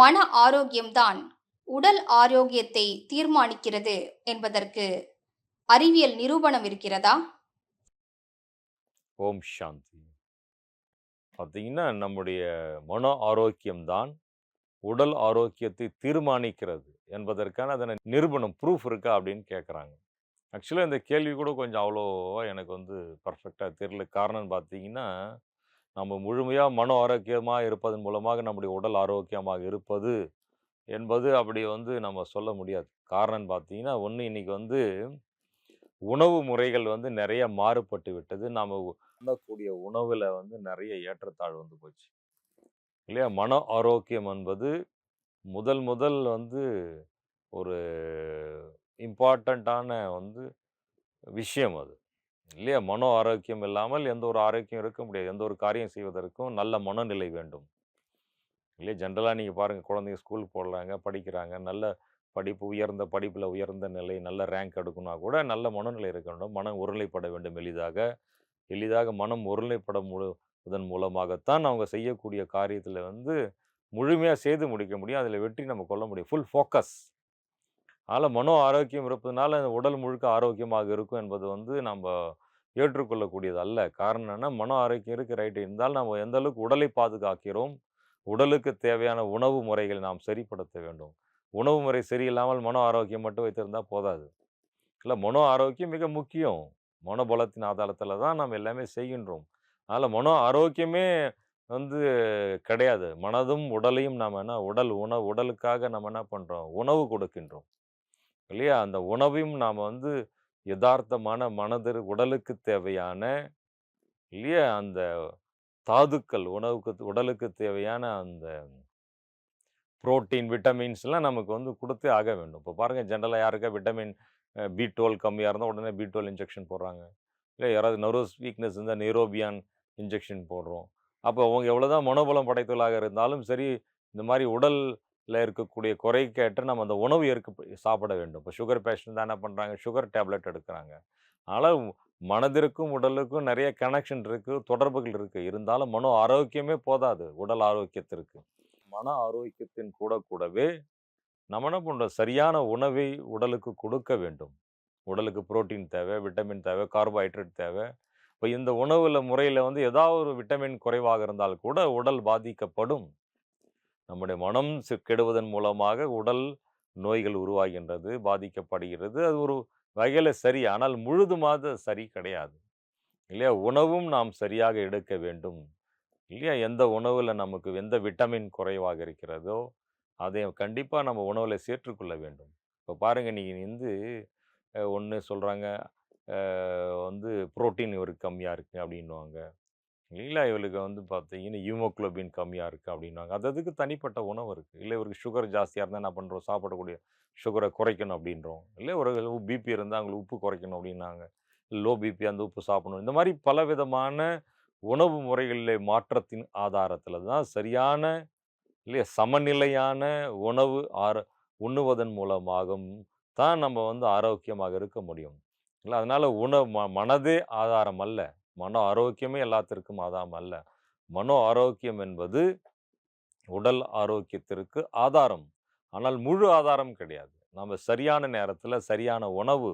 மன ஆரோக்கியம்தான் உடல் ஆரோக்கியத்தை தீர்மானிக்கிறது என்பதற்கு அறிவியல் நிரூபணம் இருக்கிறதா? ஓம் சாந்தி. பார்த்தீங்கன்னா நம்முடைய மன ஆரோக்கியம்தான் உடல் ஆரோக்கியத்தை தீர்மானிக்கிறது என்பதற்கான அதனை நிரூபணம் ப்ரூஃப் இருக்கா அப்படின்னு கேட்குறாங்க ஆக்சுவலாக இந்த கேள்வி கூட கொஞ்சம் அவ்வளோவா எனக்கு வந்து பர்ஃபெக்டாக தெரியல. காரணம் பார்த்தீங்கன்னா நம்ம முழுமையாக மன ஆரோக்கியமாக இருப்பதன் மூலமாக நம்முடைய உடல் ஆரோக்கியமாக இருப்பது என்பது அப்படி வந்து நம்ம சொல்ல முடியாது. காரணம் பார்த்தீங்கன்னா ஒன்று இன்னைக்கு வந்து உணவு முறைகள் வந்து நிறைய மாறுபட்டு விட்டது. நாம் உண்ணக்கூடிய உணவில் வந்து நிறைய ஏற்றத்தாழ் வந்து போச்சு. இல்லையா? மன ஆரோக்கியம் என்பது முதல் முதல் வந்து ஒரு இம்பார்ட்டண்ட்டான வந்து விஷயம் அது. இல்லையா? மனோ ஆரோக்கியம் இல்லாமல் எந்த ஒரு ஆரோக்கியம் இருக்க முடியாது. எந்த ஒரு காரியம் செய்வதற்கும் நல்ல மனநிலை வேண்டும். இல்லையா? ஜென்ரலாக நீங்கள் பாருங்கள் குழந்தைங்க ஸ்கூல் போடுறாங்க படிக்கிறாங்க. நல்ல படிப்பு உயர்ந்த படிப்பில் உயர்ந்த நிலை நல்ல ரேங்க் எடுக்கணும்னா கூட நல்ல மனநிலை இருக்க வேண்டும். மனம் ஒருநிலைப்பட வேண்டும் எளிதாக. எளிதாக மனம் ஒருநிலைப்பட முழு இதன் மூலமாகத்தான் அவங்க செய்யக்கூடிய காரியத்தில் வந்து முழுமையாக செய்து முடிக்க முடியும். அதில் வெற்றி நம்ம கொள்ள முடியும். ஃபுல் ஃபோக்கஸ் அதனால் மனோ ஆரோக்கியம் இருப்பதனால உடல் முழுக்க ஆரோக்கியமாக இருக்கும் என்பது வந்து நம்ம ஏற்றுக்கொள்ளக்கூடியது அல்ல காரணம் என்னன்னா மன ஆரோக்கியம் இருக்கு ரைட்டு இருந்தாலும் நம்ம எந்த அளவுக்கு உடலை பாதுகாக்கிறோம் உடலுக்கு தேவையான உணவு முறைகளை நாம் சரிப்படுத்த வேண்டும். உணவு முறை சரியில்லாமல் மன ஆரோக்கியம் மட்டும் வைத்திருந்தால் போதாது. இல்லை மனோ ஆரோக்கியம் மிக முக்கியம். மனோபலத்தின் ஆதாரத்தில் தான் நாம் எல்லாமே செய்கின்றோம். அதனால் மனோ ஆரோக்கியமே வந்து கிடையாது. மனதும் உடலையும் நாம் என்ன உடல் உணவு உடலுக்காக நம்ம என்ன பண்ணுறோம் உணவு கொடுக்கின்றோம். இல்லையா? அந்த உணவையும் நாம் வந்து யதார்த்தமான மனதிற்கு உடலுக்கு தேவையான இல்லையா? அந்த தாதுக்கள் உணவுக்கு உடலுக்கு தேவையான அந்த புரோட்டீன் விட்டமின்ஸ்லாம் நமக்கு வந்து கொடுத்தே ஆக வேண்டும். இப்போ பாருங்கள் ஜென்ரலாக யாருக்கா விட்டமின் பி டுவெல் கம்மியாக இருந்தால் உடனே பி டுவெல் இன்ஜெக்ஷன் போடுறாங்க. இல்லை யாராவது நர்வஸ் வீக்னஸ் இருந்தால் நெய்ரோபியான் இன்ஜெக்ஷன் போடுறோம். அப்போ அவங்க எவ்வளோ தான் மனோபலம் படைத்தவர்களாக இருந்தாலும் சரி இந்த மாதிரி உடல் இருக்கக்கூடிய குறைக்கேற்ற நம்ம அந்த உணவு ஏற்க சாப்பிட வேண்டும். இப்போ சுகர் பேஷண்ட் தான் என்ன பண்ணுறாங்க சுகர் டேப்லெட் எடுக்கிறாங்க. அதனால் மனதிற்கும் உடலுக்கும் நிறைய கனெக்ஷன் இருக்குது தொடர்புகள் இருக்குது இருந்தாலும் மன ஆரோக்கியமே போதாது. உடல் ஆரோக்கியத்திற்கு. மன ஆரோக்கியத்தின் கூட கூடவே நம்ம என்ன பண்ணுறோம் சரியான உணவை உடலுக்கு கொடுக்க வேண்டும். உடலுக்கு புரோட்டீன் தேவை விட்டமின் தேவை கார்போஹைட்ரேட் தேவை. இப்போ இந்த உணவில் முறையில் வந்து ஏதாவது ஒரு விட்டமின் குறைவாக இருந்தால் கூட உடல் பாதிக்கப்படும். நம்முடைய மனம் கெடுவதன் மூலமாக உடல் நோய்கள் உருவாகின்றது பாதிக்கப்படுகிறது. அது ஒரு வகையில் சரி ஆனால் முழுதுமாக சரி கிடையாது. இல்லையா? உணவும் நாம் சரியாக எடுக்க வேண்டும். இல்லையா? எந்த உணவில் நமக்கு எந்த விட்டமின் குறைவாக இருக்கிறதோ அதை கண்டிப்பாக நம்ம உணவில் சேர்த்துக்கொள்ள வேண்டும். இப்போ பாருங்கள் நீங்கள் வந்து ஒன்று சொல்கிறாங்க வந்து புரோட்டீன் ஒரு கம்மியாக இருக்குது அப்படின்னுவாங்க. இல்லைங்களா இவளுக்கு வந்து பார்த்தீங்கன்னா ஹீமோக்ளோபின் கம்மியாக இருக்குது அப்படின்னாங்க அது அதுக்கு தனிப்பட்ட உணவு இருக்குது இல்லை இவருக்கு சுகர் ஜாஸ்தியாக இருந்தால் என்ன பண்ணுறோம் சாப்பிடக்கூடிய சுகரை குறைக்கணும் அப்படின்றோம் இல்லை ஒரு பிபி இருந்தால் அவங்களுக்கு உப்பு குறைக்கணும் அப்படின்னாங்க லோ பிபி அந்த உப்பு சாப்பிடணும். இந்த மாதிரி பல விதமான உணவு முறைகளில் மாற்றத்தின் ஆதாரத்தில் தான் சரியான இல்லையா சமநிலையான உணவு ஆர உண்ணுவதன் மூலமாகவும் தான் நம்ம வந்து ஆரோக்கியமாக இருக்க முடியும். இல்லை அதனால் உணவு ம மனதே ஆதாரம் அல்ல. மன ஆரோக்கியமே எல்லாத்திற்கும் ஆதாரம் அல்ல. மனோ ஆரோக்கியம் என்பது உடல் ஆரோக்கியத்திற்கு ஆதாரம். ஆனால் முழு ஆதாரம் கிடையாது. நம்ம சரியான நேரத்தில் சரியான உணவு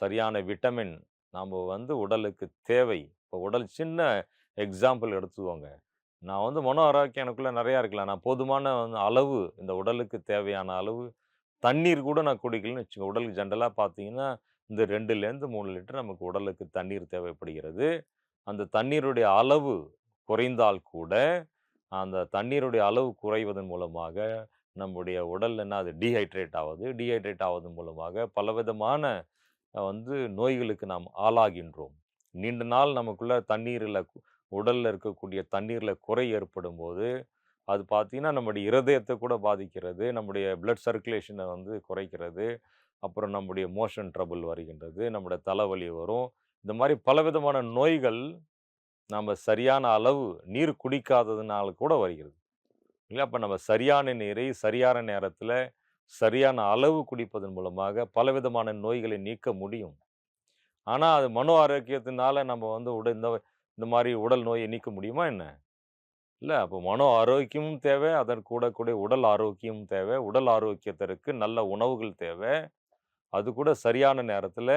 சரியான விட்டமின் நாம் வந்து உடலுக்கு தேவை. இப்போ உடல் சின்ன எக்ஸாம்பிள் எடுத்துக்கோங்க. நான் வந்து மனோ ஆரோக்கியம் எனக்குள்ளே நிறையா இருக்கலாம் நான் போதுமான வந்து அளவு இந்த உடலுக்கு தேவையான அளவு தண்ணீர் கூட நான் குடிக்கலன்னு வச்சுக்கோங்க. உடலுக்கு ஜென்ரலாக பார்த்தீங்கன்னா இந்த ரெண்டுலேருந்து மூணு லிட்டர் நமக்கு உடலுக்கு தண்ணீர் தேவைப்படுகிறது. அந்த தண்ணீருடைய அளவு குறைந்தால் கூட அந்த தண்ணீருடைய அளவு குறைவதன் மூலமாக நம்முடைய உடல் என்ன அது டீஹைட்ரேட் ஆகுது டீஹைட்ரேட் ஆவதன் மூலமாக பலவிதமான வந்து நோய்களுக்கு நாம் ஆளாகின்றோம். நீண்ட நாள் நமக்குள்ள தண்ணீரில் உடலில் இருக்கக்கூடிய தண்ணீரில் குறை ஏற்படும் போது அது பார்த்தீங்கன்னா நம்முடைய இருதயத்தை கூட பாதிக்கிறது. நம்முடைய பிளட் சர்க்குலேஷனை வந்து குறைக்கிறது. அப்புறம் நம்முடைய மோஷன் ட்ரபுள் வருகின்றது நம்முடைய தலைவலி வரும் இந்த மாதிரி பலவிதமான நோய்கள் நம்ம சரியான அளவு நீர் குடிக்காததுனால கூட வருகிறது இல்லை அப்போ நம்ம சரியான நீரை சரியான நேரத்தில் சரியான அளவு குடிப்பதன் மூலமாக பலவிதமான நோய்களை நீக்க முடியும் ஆனால் அது மனோ ஆரோக்கியத்தினால நம்ம வந்து உட இந்த இந்த மாதிரி உடல் நோயை நீக்க முடியுமா என்ன இல்லை அப்போ மனோ ஆரோக்கியமும் தேவை. அதன் கூட கூடிய உடல் ஆரோக்கியமும் தேவை. உடல் ஆரோக்கியத்திற்கு நல்ல உணவுகள் தேவை. அது கூட சரியான நேரத்தில்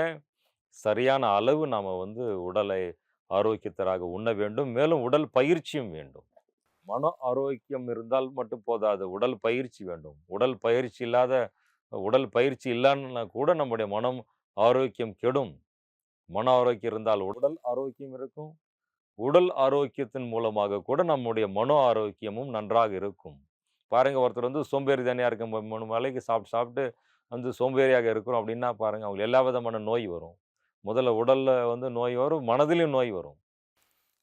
சரியான அளவு நாம் வந்து உடலை ஆரோக்கியத்தராக உண்ண வேண்டும். மேலும் உடல் பயிற்சியும் வேண்டும். மன ஆரோக்கியம் இருந்தால் மட்டும் போதாது. உடல் பயிற்சி வேண்டும். உடல் பயிற்சி இல்லாத உடல் பயிற்சி இல்லைன்னா கூட நம்முடைய மனம் ஆரோக்கியம் கெடும். மன ஆரோக்கியம் இருந்தால் உடல் ஆரோக்கியம் இருக்கும். உடல் ஆரோக்கியத்தின் மூலமாக கூட நம்முடைய மனோ ஆரோக்கியமும் நன்றாக இருக்கும். பாருங்கள் ஒருத்தர் வந்து சோம்பேறி தனியாக இருக்கும் மூணு மலைக்கு சாப்பிட்டு சாப்பிட்டு வந்து சோம்பேறியாக இருக்கிறோம் அப்படின்னா பாருங்கள் அவங்களுக்கு எல்லா விதமான நோய் வரும். முதல்ல உடலில் வந்து நோய் வரும், மனதிலையும் நோய் வரும்.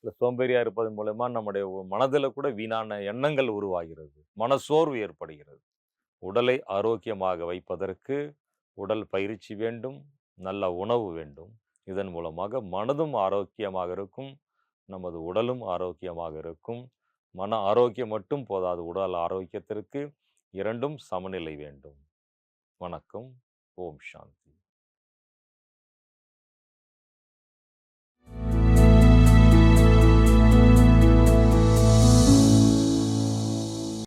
இல்லை சோம்பேறியாக இருப்பதன் மூலயமா நம்முடைய மனதில் கூட வீணான எண்ணங்கள் உருவாகிறது. மனசோர்வு ஏற்படுகிறது. உடலை ஆரோக்கியமாக வைப்பதற்கு உடல் பயிற்சி வேண்டும். நல்ல உணவு வேண்டும். இதன் மூலமாக மனதும் ஆரோக்கியமாக இருக்கும். நமது உடலும் ஆரோக்கியமாக இருக்கும். மன ஆரோக்கியம் மட்டும் போதாது. உடல் ஆரோக்கியத்திற்கு இரண்டும் சமநிலை வேண்டும். வணக்கம். ஓம் சாந்தி.